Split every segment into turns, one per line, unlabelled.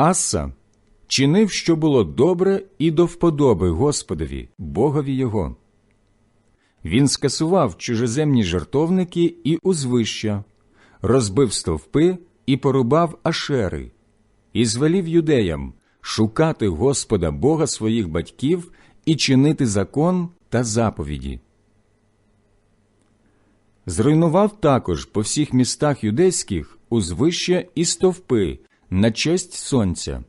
Аса чинив, що було добре і до вподоби Господові, Богові його. Він скасував чужеземні жартовники і узвища, розбив стовпи і порубав ашери, і звелів юдеям шукати Господа Бога своїх батьків і чинити закон та заповіді. Зруйнував також по всіх містах юдейських узвища і стовпи на честь сонця,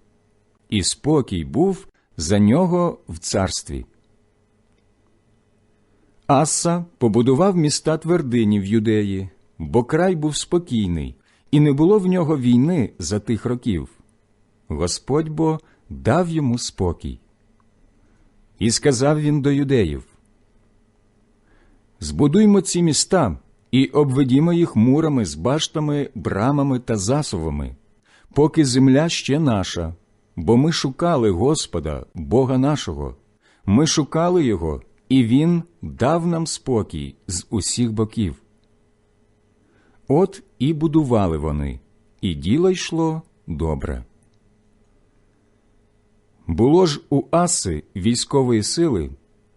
і спокій був за нього в царстві. Аса побудував міста твердині в юдеї, бо край був спокійний, і не було в нього війни за тих років. Господь бо дав йому спокій. І сказав він до юдеїв Збудуймо ці міста і обведімо їх мурами з баштами, брамами та засувами, поки земля ще наша, бо ми шукали Господа, Бога нашого, ми шукали Його, і Він дав нам спокій з усіх боків. От і будували вони, і діло йшло добре. Було ж у Аси військової сили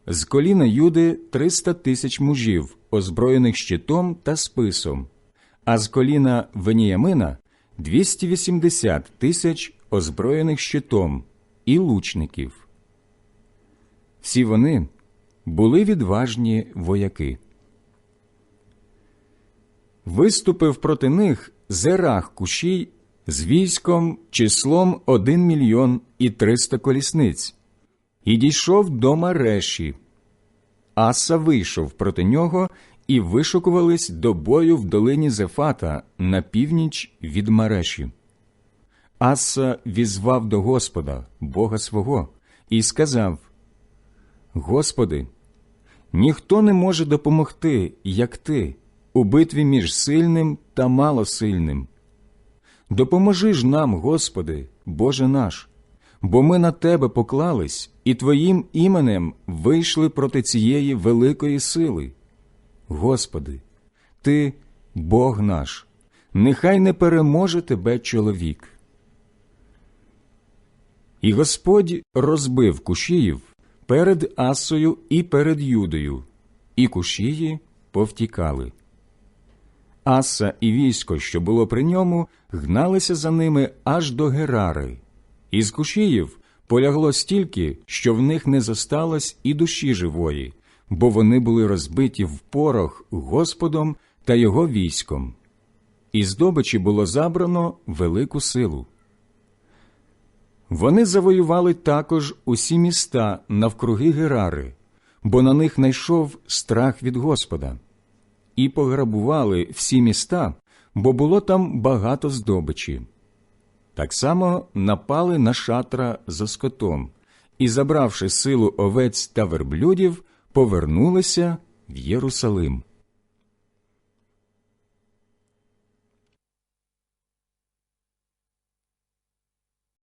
з коліна Юди триста тисяч мужів, озброєних щитом та списом, а з коліна Веніямина 280 тисяч озброєних щитом і лучників. Всі вони були відважні вояки. Виступив проти них Зерах Кушій з військом числом один мільйон і триста колісниць, і дійшов до Мареші. Аса вийшов проти нього і вишукувались до бою в долині Зефата на північ від Мареші. Аса візвав до Господа, Бога свого, і сказав: Господи, ніхто не може допомогти, як ти, у битві між сильним та малосильним. Допоможи ж нам, Господи, Боже наш, бо ми на Тебе поклались і Твоїм іменем вийшли проти цієї великої сили. Господи, Ти Бог наш, нехай не переможе Тебе чоловік. І Господь розбив кушіїв перед Асою і перед Юдою, і кушії повтікали. Аса і військо, що було при ньому, гналися за ними аж до Герари. Із кушіїв полягло стільки, що в них не зосталось і душі живої, бо вони були розбиті в порох Господом та його військом. І здобичі було забрано велику силу. Вони завоювали також усі міста навкруги Герари, бо на них найшов страх від Господа і пограбували всі міста, бо було там багато здобичі. Так само напали на шатра за скотом і, забравши силу овець та верблюдів, повернулися в Єрусалим.